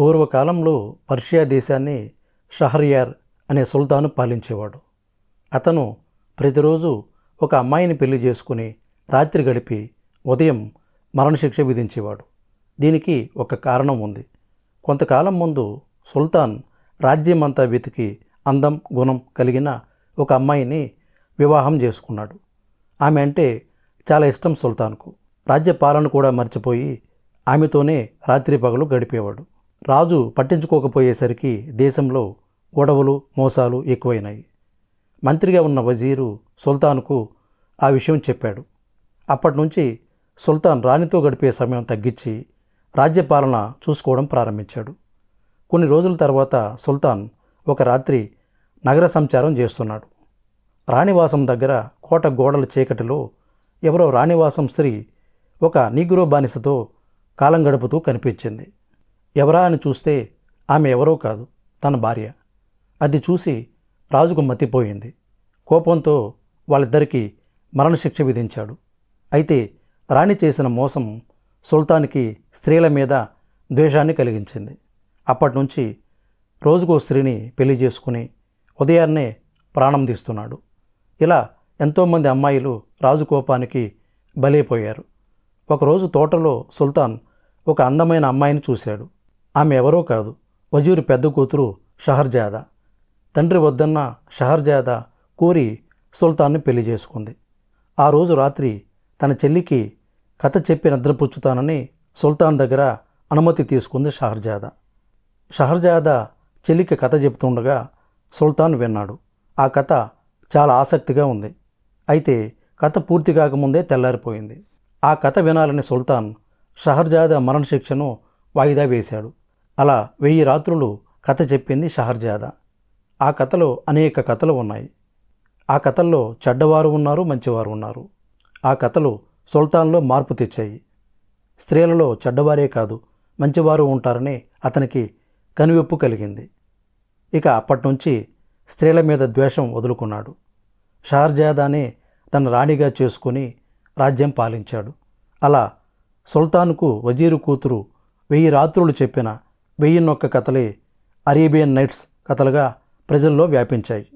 పూర్వకాలంలో పర్షియా దేశాన్ని షహర్యార్ అనే సుల్తాను పాలించేవాడు. అతను ప్రతిరోజు ఒక అమ్మాయిని పెళ్ళి చేసుకుని రాత్రి గడిపి ఉదయం మరణశిక్ష విధించేవాడు. దీనికి ఒక కారణం ఉంది. కొంతకాలం ముందు సుల్తాన్ రాజ్యమంతా వెతికి అందం గుణం కలిగిన ఒక అమ్మాయిని వివాహం చేసుకున్నాడు. ఆమె అంటే చాలా ఇష్టం సుల్తాన్కు. రాజ్యపాలన కూడా మర్చిపోయి ఆమెతోనే రాత్రి పగలు గడిపేవాడు. రాజు పట్టించుకోకపోయేసరికి దేశంలో గొడవలు మోసాలు ఎక్కువైనాయి. మంత్రిగా ఉన్న వజీరు సుల్తాన్కు ఆ విషయం చెప్పాడు. అప్పటి నుంచి సుల్తాన్ రాణితో గడిపే సమయం తగ్గించి రాజ్యపాలన చూసుకోవడం ప్రారంభించాడు. కొన్ని రోజుల తర్వాత సుల్తాన్ ఒక రాత్రి నగర సంచారం చేస్తున్నాడు. రాణివాసం దగ్గర కోట గోడల చీకటిలో ఎవరో రాణివాసం స్త్రీ ఒక నీగ్రో బానిసతో కాలం గడుపుతూ కనిపించింది. ఎవరా అని చూస్తే ఆమె ఎవరో కాదు తన భార్య. అది చూసి రాజుకు మతిపోయింది. కోపంతో వాళ్ళిద్దరికీ మరణశిక్ష విధించాడు. అయితే రాణి చేసిన మోసం సుల్తాన్కి స్త్రీల మీద ద్వేషాన్ని కలిగించింది. అప్పటి నుంచి రోజుకో స్త్రీని పెళ్ళి చేసుకుని ఉదయాన్నే ప్రాణం తీస్తున్నాడు. ఇలా ఎంతోమంది అమ్మాయిలు రాజు కోపానికి బలైపోయారు. ఒకరోజు తోటలో సుల్తాన్ ఒక అందమైన అమ్మాయిని చూశాడు. ఆమె ఎవరో కాదు. వజీరు పెద్ద కూతురు షహర్జాదా. తండ్రి వద్దన్న షహర్జాదా కోరి సుల్తాన్ని పెళ్ళి చేసుకుంది. ఆ రోజు రాత్రి తన చెల్లికి కథ చెప్పి నిద్రపుచ్చుతానని సుల్తాన్ దగ్గర అనుమతి తీసుకుంది షహర్జాదా. షహర్జాదా చెల్లికి కథ చెబుతుండగా సుల్తాన్ విన్నాడు. ఆ కథ చాలా ఆసక్తిగా ఉంది. అయితే కథ పూర్తి కాకముందే తెల్లారిపోయింది. ఆ కథ వినాలని సుల్తాన్ షహర్జాదా మరణశిక్షను వాయిదా వేశాడు. అలా వెయ్యి రాత్రులు కథ చెప్పింది షహర్జాదా. ఆ కథలో అనేక కథలు ఉన్నాయి. ఆ కథల్లో చెడ్డవారు ఉన్నారు మంచివారు ఉన్నారు. ఆ కథలు సుల్తాన్లో మార్పు తెచ్చాయి. స్త్రీలలో చెడ్డవారే కాదు మంచివారు ఉంటారని అతనికి కనువిప్పు కలిగింది. ఇక అప్పటి నుంచి స్త్రీల మీద ద్వేషం వదులుకున్నాడు. షార్జాదానే తన రాణిగా చేసుకుని రాజ్యం పాలించాడు. అలా సుల్తాన్కు వజీరు కూతురు వెయ్యి రాత్రులు చెప్పిన వెయ్యినొక్క కథలే అరేబియన్ నైట్స్ కథలుగా ప్రజల్లో వ్యాపించాయి.